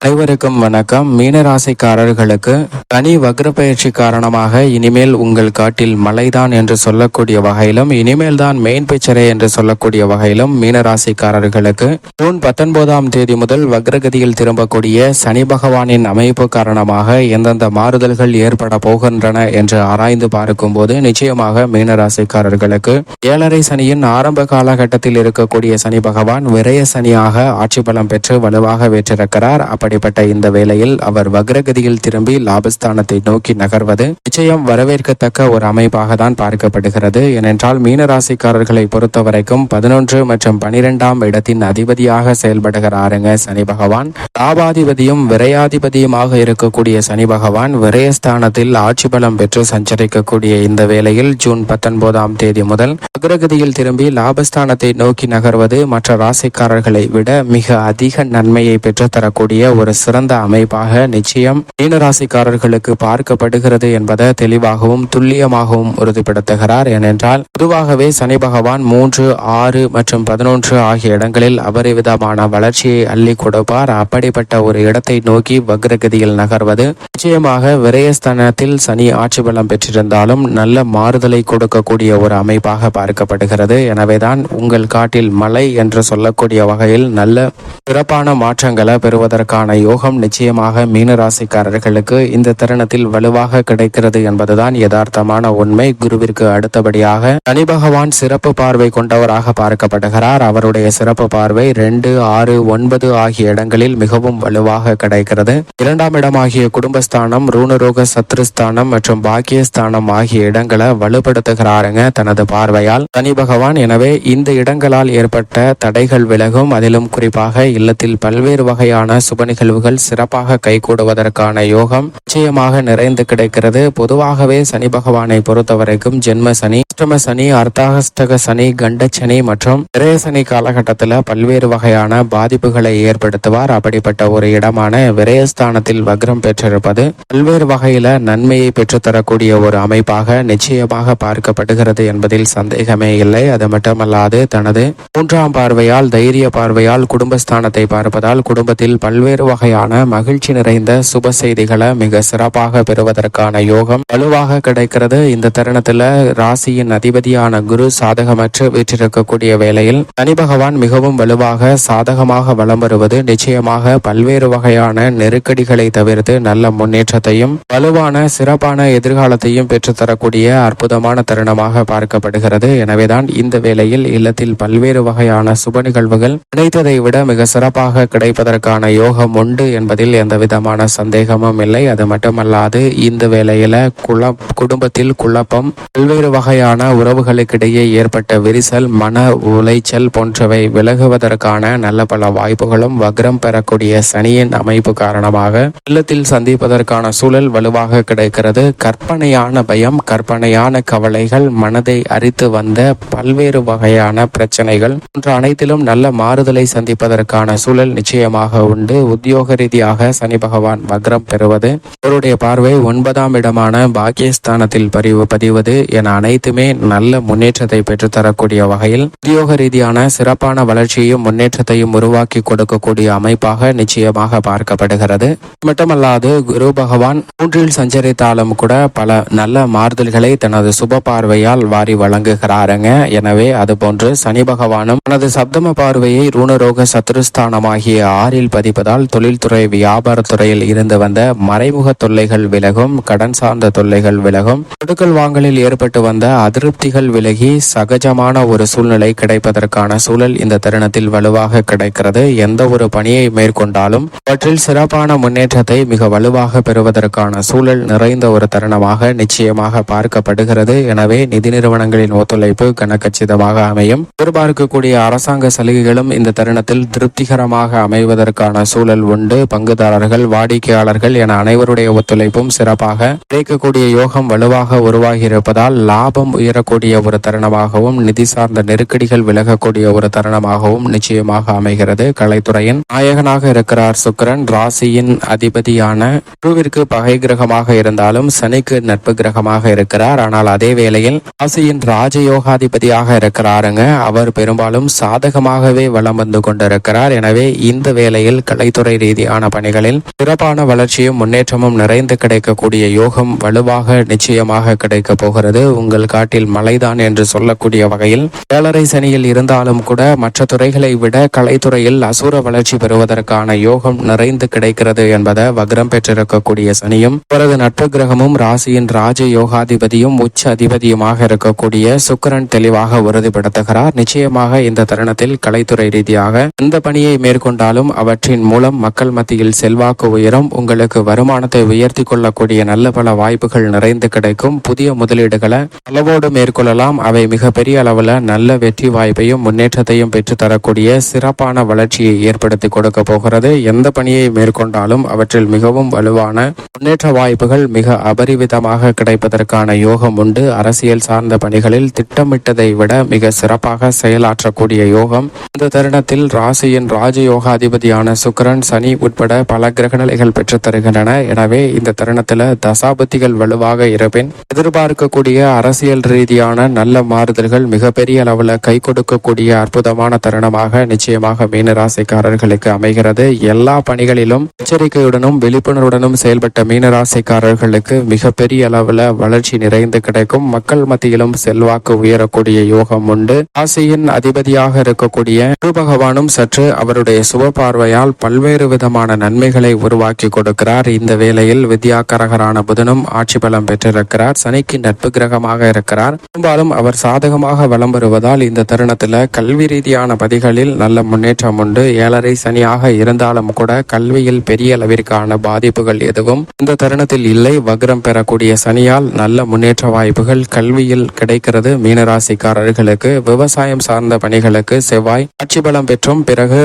அனைவருக்கும் வணக்கம். மீனராசிக்காரர்களுக்கு தனி வக்ர பயிற்சி காரணமாக இனிமேல் உங்கள் காட்டில் மழைதான் என்று சொல்லக்கூடிய வகையிலும் இனிமேல் தான் மெயின் பிக்சரே என்று சொல்லக்கூடிய வகையிலும் மீனராசிக்காரர்களுக்கு ஜூன் பத்தொன்பதாம் தேதி முதல் வக்ரகதியில் திரும்பக்கூடிய சனி பகவானின் அமைப்பு காரணமாக எந்தெந்த மாறுதல்கள் ஏற்பட போகின்றன என்று ஆராய்ந்து பார்க்கும்போது நிச்சயமாக மீனராசிக்காரர்களுக்கு ஏழரை சனியின் ஆரம்ப காலகட்டத்தில் இருக்கக்கூடிய சனி பகவான் விரய சனியாக ஆட்சி பலம் பெற்று வலுவாக வெற்றிருக்கிறார் அப்படி அப்படிப்பட்ட இந்த வேளையில் அவர் வக்ரகதியில் திரும்பி லாபஸ்தானத்தை நோக்கி நகர்வது நிச்சயம் வரவேற்கத்தக்க ஒரு அமைப்பாக தான் பார்க்கப்படுகிறது. ஏனென்றால் மீனராசிக்காரர்களை பொறுத்தவரைக்கும் பதினொன்று மற்றும் பனிரெண்டாம் இடத்தின் அதிபதியாக செயல்படுகிறாருங்க சனி பகவான் லாபாதிபதியும் விரையாதிபதியுமாக இருக்கக்கூடிய சனி பகவான் விரயஸ்தானத்தில் ஆட்சி பலம் பெற்று சஞ்சரிக்கக்கூடிய இந்த வேளையில் ஜூன் பத்தொன்பதாம் தேதி முதல் அக்ரகதியில் திரும்பி லாபஸ்தானத்தை நோக்கி நகர்வது மற்ற ராசிக்காரர்களை விட மிக அதிக நன்மையை பெற்றுத்தரக்கூடிய ஒரு சிறந்த அமைப்பாக நிச்சயம் மீனராசிக்காரர்களுக்கு பார்க்கப்படுகிறது என்பதை தெளிவாகவும் துல்லியமாகவும் உறுதிப்படுத்துகிறார். ஏனென்றால் பொதுவாகவே சனி பகவான் மூன்று ஆறு மற்றும் பதினொன்று ஆகிய இடங்களில் அபரிவிதமான வளர்ச்சியை அள்ளி கொடுப்பார். அப்படிப்பட்ட ஒரு இடத்தை நோக்கி வக்ரகதியில் நகர்வது நிச்சயமாக விரயஸ்தானத்தில் சனி ஆட்சி பலம் பெற்றிருந்தாலும் நல்ல மாறுதலை கொடுக்கக்கூடிய ஒரு அமைப்பாக பார்க்கப்படுகிறது. எனவேதான் உங்கள் காட்டில் மலை என்று சொல்லக்கூடிய வகையில் நல்ல சிறப்பான மாற்றங்களை பெறுவதற்கான யோகம் நிச்சயமாக மீனராசிக்காரர்களுக்கு இந்த தருணத்தில் வலுவாக கிடைக்கிறது என்பதுதான் யதார்த்தமான உண்மை. குருவிற்கு அடுத்தபடியாக சனி பகவான் சிறப்பு பார்வை கொண்டவராக பார்க்கப்படுகிறார். அவருடைய சிறப்பு பார்வை ரெண்டு ஆறு ஒன்பது ஆகிய இடங்களில் மிகவும் வலுவாக கிடைக்கிறது. இரண்டாம் இடமாகிய குடும்பஸ்தானம் ரூணரோக சத்ருஸ்தானம் மற்றும் பாக்கியஸ்தானம் ஆகிய இடங்களை வலுப்படுத்துகிறாருங்க தனது பார்வையால். சனி பகவான் எனவே இந்த இடங்களால் ஏற்பட்ட தடைகள் விலகும். அதிலும் குறிப்பாக இல்லத்தில் பல்வேறு வகையான சுப நிகழ்வுகள் சிறப்பாக கைகூடுவதற்கான யோகம் நிச்சயமாக நிறைந்து கிடைக்கிறது. பொதுவாகவே சனி பகவானை பொறுத்தவரைக்கும் ஜென்ம சனி அஷ்டம சனி அர்த்தாகஸ்தக சனி கண்டச்சனி மற்றும் விரய சனி காலகட்டத்தில் பல்வேறு வகையான பாதிப்புகளை ஏற்படுத்துவார். அப்படிப்பட்ட ஒரு இடமான விரயஸ்தானத்தில் வக்ரம் பெற்றிருப்பது பல்வேறு வகையில நன்மையை பெற்றுத்தரக்கூடிய ஒரு அமைப்பாக நிச்சயமாக பார்க்கப்படுகிறது என்பதில் சந்தேகமே இல்லை. அது மட்டுமல்லாது தனது மூன்றாம் பார்வையால் தைரிய பார்வையால் குடும்பஸ்தானத்தை பார்ப்பதால் குடும்பத்தில் பல்வேறு வகையான மகிழ்ச்சி நிறைந்த சுப செய்திகளை மிக சிறப்பாக பெறுவதற்கான யோகம் வலுவாக கிடைக்கிறது. இந்த தருணத்துல ராசியின் அதிபதியான குரு சாதகமற்று வீற்றிருக்கக்கூடிய வேளையில் சனி பகவான் மிகவும் வலுவாக சாதகமாக வலம் வருவது நிச்சயமாக பல்வேறு வகையான நெருக்கடிகளை தவிர்த்து நல்ல முன்னேற்றத்தையும் வலுவான சிறப்பான எதிர்காலத்தையும் பெற்றுத்தரக்கூடிய அற்புதமான தருணமாக பார்க்கப்படுகிறது. எனவேதான் இந்த வேளையில் இல்லத்தில் பல்வேறு வகையான சுப நிகழ்வுகள் நினைத்ததை விட மிக சிறப்பாக கிடைப்பதற்கான யோகம் உண்டு என்பதில் எந்த விதமான சந்தேகமும் இல்லை. அது மட்டுமல்லாது இந்த வேளையில குழ குடும்பத்தில் குழப்பம் பல்வேறு வகையான உறவுகளுக்கிடையே ஏற்பட்ட விரிசல் மன உளைச்சல் போன்றவை விலகுவதற்கான நல்ல பல வாய்ப்புகளும் வக்ரம் பெறக்கூடிய சனியின் அமைப்பு காரணமாக இல்லத்தில் சந்திப்பதற்கான சூழல் வலுவாக கிடைக்கிறது. கற்பனையான பயம் கற்பனையான கவலைகள் மனதை அரித்து வந்த பல்வேறு வகையான பிரச்சனைகள் போன்ற அனைத்திலும் நல்ல மாறுதலை சந்திப்பதற்கான சூழல் நிச்சயமாக உண்டு. உத்தியோக ரீதியாக சனி பகவான் வக்ரம் பெறுவது அவருடைய பார்வை ஒன்பதாம் இடமான பாக்கியஸ்தானத்தில் பதிவு பதிவது என அனைத்துமே நல்ல முன்னேற்றத்தை பெற்றுத்தரக்கூடிய வகையில் உத்தியோக ரீதியான சிறப்பான வளர்ச்சியையும் முன்னேற்றத்தையும் உருவாக்கி கொடுக்கக்கூடிய அமைப்பாக நிச்சயமாக பார்க்கப்படுகிறது. மட்டுமல்லாது குரு பகவான் மூன்றில் சஞ்சரித்தாலும் கூட பல நல்ல மாறுதல்களை தனது சுப பார்வையால் வாரி வழங்குகிறாருங்க. எனவே அதுபோன்று சனி பகவானும் தனது சப்தம பார்வையை ரூணரோக சத்ருஸ்தானமாகிய ஆறில் பதிப்பதால் தொழில்துறை வியாபாரத்துறையில் இருந்து வந்த மறைமுக தொல்லைகள் விலகும் கடன் சார்ந்த தொல்லைகள் விலகும் கொடுக்கல் வாங்கலில் ஏற்பட்டு வந்த அதிருப்திகள் விலகி சகஜமான ஒரு சூழ்நிலை கிடைப்பதற்கான சூழல் இந்த தருணத்தில் வலுவாக கிடைக்கிறது. எந்த ஒரு பணியை மேற்கொண்டாலும் அவற்றில் சிறப்பான முன்னேற்றத்தை மிக வலுவாக பெறுவதற்கான சூழல் நிறைந்த ஒரு தருணமாக நிச்சயமாக பார்க்கப்படுகிறது. எனவே நிதி நிறுவனங்களின் ஒத்துழைப்பு கனக்கச்சிதமாக அமையும். எதிர்பார்க்கக்கூடிய அரசாங்க சலுகைகளும் இந்த தருணத்தில் திருப்திகரமாக அமைவதற்கான சூழல் உண்டு. பங்குதாரர்கள் வாடிக்கையாளர்கள் என அனைவருடைய ஒத்துழைப்பும் சிறப்பாக கிடைக்கக்கூடிய யோகம் வலுவாக உருவாகி இருப்பதால் லாபம் உயரக்கூடிய ஒரு தருணமாகவும் நிதி சார்ந்த நெருக்கடிகள் விலகக்கூடிய ஒரு தருணமாகவும் நிச்சயமாக அமைகிறது. கலைத்துறையின் நாயகனாக இருக்கிறார் சுக்கரன். ராசியின் அதிபதியான குருவிற்கு பகை கிரகமாக இருந்தாலும் சனிக்கு நட்பு கிரகமாக இருக்கிறார். ஆனால் அதே வேளையில் ராசியின் ராஜயோகாதிபதியாக இருக்கிறாருங்க. அவர் பெரும்பாலும் சாதகமாகவே வலம் வந்து கொண்டிருக்கிறார். எனவே இந்த வேளையில் கலைத்துறை ரீதியான பணிகளில் சிறப்பான வளர்ச்சியும் முன்னேற்றமும் நிறைந்து கிடைக்கக்கூடிய யோகம் வலுவாக நிச்சயமாக கிடைக்க போகிறது. உங்கள் தமிழ்நாட்டில் மழைதான் என்று சொல்லக்கூடிய வகையில் ஏழரை சனியில் இருந்தாலும் கூட மற்ற துறைகளை விட கலைத்துறையில் அசுர வளர்ச்சி பெறுவதற்கான யோகம் நிறைந்து கிடைக்கிறது என்பதை வக்ரம் பெற்றிருக்கக்கூடிய சனியும் அவரது நட்பு கிரகமும் ராசியின் ராஜ யோகாதிபதியும் உச்ச அதிபதியுமாக இருக்கக்கூடிய சுக்கரன் தெளிவாக உறுதிப்படுத்துகிறார். நிச்சயமாக இந்த தருணத்தில் கலைத்துறை ரீதியாக எந்த பணியை மேற்கொண்டாலும் அவற்றின் மூலம் மக்கள் மத்தியில் செல்வாக்கு உயரும். உங்களுக்கு வருமானத்தை உயர்த்தி கொள்ளக்கூடிய நல்ல பல வாய்ப்புகள் நிறைந்து கிடைக்கும். புதிய முதலீடுகளை அளவோடு மேற்கொள்ளலாம். அவை மிகப்பெரிய அளவில் நல்ல வெற்றி வாய்ப்பையும் முன்னேற்றத்தையும் பெற்றுத்தரக்கூடிய சிறப்பான வளர்ச்சியை ஏற்படுத்தி கொடுக்க போகிறது. எந்த பணியை மேற்கொண்டாலும் அவற்றில் மிகவும் வலுவான முன்னேற்ற வாய்ப்புகள் மிக அபரிவிதமாக கிடைப்பதற்கான யோகம் உண்டு. அரசியல் சார்ந்த பணிகளில் திட்டமிட்டதை விட மிக சிறப்பாக செயலாற்றக்கூடிய யோகம். இந்த தருணத்தில் ராசியின் ராஜயோகாதிபதியான சுக்கிரன் சனி உட்பட பல கிரகநிலைகள் பெற்றுத் தருகின்றன. எனவே இந்த தருணத்தில் தசாபுத்திகள் வலுவாக இருப்பின் எதிர்பார்க்கக்கூடிய அரசியல் ரீதியான நல்ல மாறுதல்கள் மிகப்பெரிய அளவில் கை கொடுக்கக்கூடிய அற்புதமான தருணமாக நிச்சயமாக மீனராசிக்காரர்களுக்கு அமைகிறது. எல்லா பணிகளிலும் எச்சரிக்கையுடனும் விழிப்புணர்வுடனும் செயல்பட்ட மீனராசிக்காரர்களுக்கு மிகப்பெரிய அளவில் வளர்ச்சி நிறைந்து கிடைக்கும். மக்கள் மத்தியிலும் செல்வாக்கு உயரக்கூடிய யோகம் உண்டு. ராசியின் அதிபதியாக இருக்கக்கூடிய குரு பகவானும் சற்று அவருடைய சுப பார்வையால் பல்வேறு விதமான நன்மைகளை உருவாக்கி கொடுக்கிறார். இந்த வேளையில் வித்யாகரகரான புதனும் ஆட்சி பலம் பெற்றிருக்கிறார். சனிக்கு நட்பு கிரகமாக இருக்கிறார். பெரும்பாலும் அவர் சாதகமாக வலம் வருவதால் இந்த தருணத்தில் கல்வி ரீதியான பதிகளில் நல்ல முன்னேற்றம் உண்டு. ஏழரை சனியாக இருந்தாலும் கூட கல்வியில் பெரிய அளவிற்கான பாதிப்புகள் எதுவும் இந்த தருணத்தில் இல்லை. வக்ரம் பெறக்கூடிய சனியால் நல்ல முன்னேற்ற வாய்ப்புகள் கல்வியில் கிடைக்கிறது. மீனராசிக்காரர்களுக்கு விவசாயம் சார்ந்த பணிகளுக்கு செவ்வாய் ஆட்சி பலம் பெற்றும் பிறகு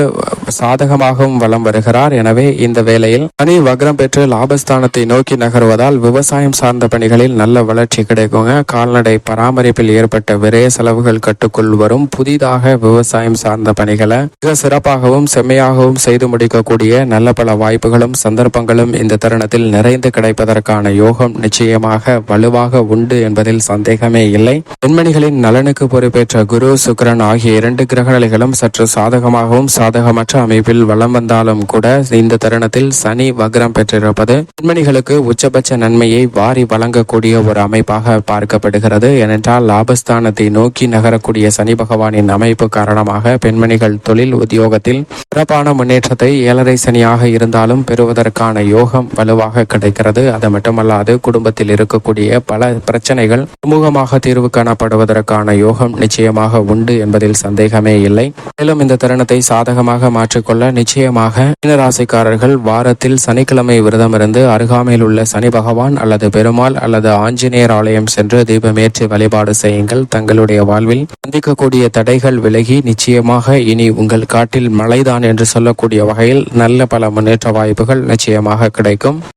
சாதகமாகவும் வலம் வருகிறார். எனவே இந்த வேளையில் சனி வக்ரம் பெற்று லாபஸ்தானத்தை நோக்கி நகர்வதால் விவசாயம் சார்ந்த பணிகளில் நல்ல வளர்ச்சி கிடைக்குங்க. கால்நடை பராமரிப்பில் ஏற்பட்ட விரைய செலவுகள் கட்டுக்குள் வரும். புதிதாக விவசாயம் சார்ந்த பணிகளை மிக சிறப்பாகவும் செம்மையாகவும் செய்து முடிக்கக்கூடிய நல்ல பல வாய்ப்புகளும் சந்தர்ப்பங்களும் இந்த தருணத்தில் நிறைந்து கிடைப்பதற்கான யோகம் நிச்சயமாக வலுவாக உண்டு என்பதில் சந்தேகமே இல்லை. பெண்மணிகளின் நலனுக்கு பொறுப்பேற்ற குரு சுக்கரன் ஆகிய இரண்டு கிரகநிலைகளும் சற்று சாதகமாகவும் சாதகமற்ற அமைப்பில் வலம் வந்தாலும் கூட இந்த தருணத்தில் சனி வக்ரம் பெற்றிருப்பது பெண்மணிகளுக்கு உச்சபட்ச நன்மையை வாரி வழங்கக்கூடிய ஒரு அமைப்பாக பார்க்கப்படுகிறது. ஏனென்றால் லாபஸ்தானத்தை நோக்கி நகரக்கூடிய சனி பகவானின் அமைப்பு காரணமாக பெண்மணிகள் தொழில் உத்தியோகத்தில் சிறப்பான முன்னேற்றத்தை ஏழரை சனியாக இருந்தாலும் பெறுவதற்கான யோகம் வலுவாக கிடைக்கிறது. அது மட்டுமல்லாது குடும்பத்தில் இருக்கக்கூடிய பல பிரச்சனைகள் சுமூகமாக தீர்வு காணப்படுவதற்கான யோகம் நிச்சயமாக உண்டு என்பதில் சந்தேகமே இல்லை. மேலும் இந்த தருணத்தை சாதகமாக மாற்றிக்கொள்ள நிச்சயமாக மீனராசிக்காரர்கள் வாரத்தில் சனிக்கிழமை விரதமிருந்து அருகாமையில் உள்ள சனி பகவான் அல்லது பெருமாள் அல்லது ஆஞ்சநேயர் ஆலயம் சென்று தீபமேற்றி வழிபாடு செய்யுங்கள். தங்களுடைய வாழ்வில் சந்திக்கக்கூடிய தடைகள் விலகி நிச்சயமாக இனி உங்கள் காட்டில் மழைதான் என்று சொல்லக்கூடிய வகையில் நல்ல பல முன்னேற்ற வாய்ப்புகள் நிச்சயமாக கிடைக்கும்.